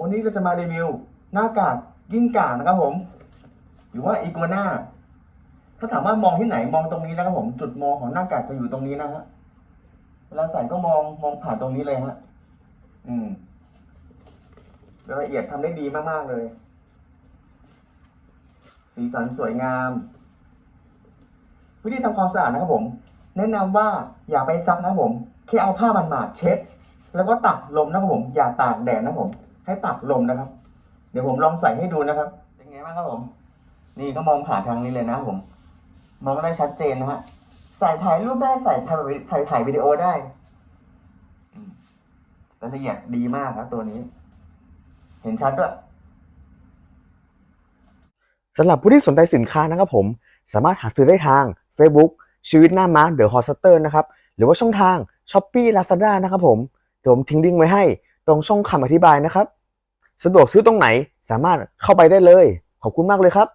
วันนี้เราจะมารีวิวหน้ากากกิ้งก่านะครับผม หรือว่าอีโกน่าถ้าถามว่ามองที่ไหนมองตรงนี้นะครับผม จุดมองของหน้ากากจะอยู่ตรงนี้นะฮะเวลาใส่ก็มองมองผ่านตรงนี้เลยฮะ อืมรายละเอียดทำได้ดีมากๆเลย สีสันสวยงาม วิธีทำความสะอาดนะครับผม แนะนำว่าอย่าไปซักนะครับผม แค่เอาผ้ามันมาเช็ด แล้วก็ตากลมนะครับผม อย่าตากแดดนะครับผม ให้ตากลมนะครับ เดี๋ยวผมลองใส่ให้ดูนะครับ เป็นไงบ้างครับผม นี่ก็มองผ่านทางนี้เลยนะผม มองได้ชัดเจนนะฮะใส่ถ่ายรูปได้ใส่ถ่ายวิถ่ายถ่ายวิดีโอได้อืมรายละเอียดดีมากครับตัวนี้ เห็นชัดด้วยสำหรับผู้ที่สนใจสินค้านะครับผม สามารถหาซื้อได้ทาง Facebook ชีวิตหน้าม้าเดอะฮอสเตอร์นะครับ หรือว่าช่องทาง s h อ p e e Lazada นะครับผมเดี๋ยวผมทิ้งลิงก์ไว้ให้ ตรงช่องคำอธิบายนะครับ สะดวกซื้อตรงไหนสามารถเข้าไปได้เลย ขอบคุณมากเลยครับ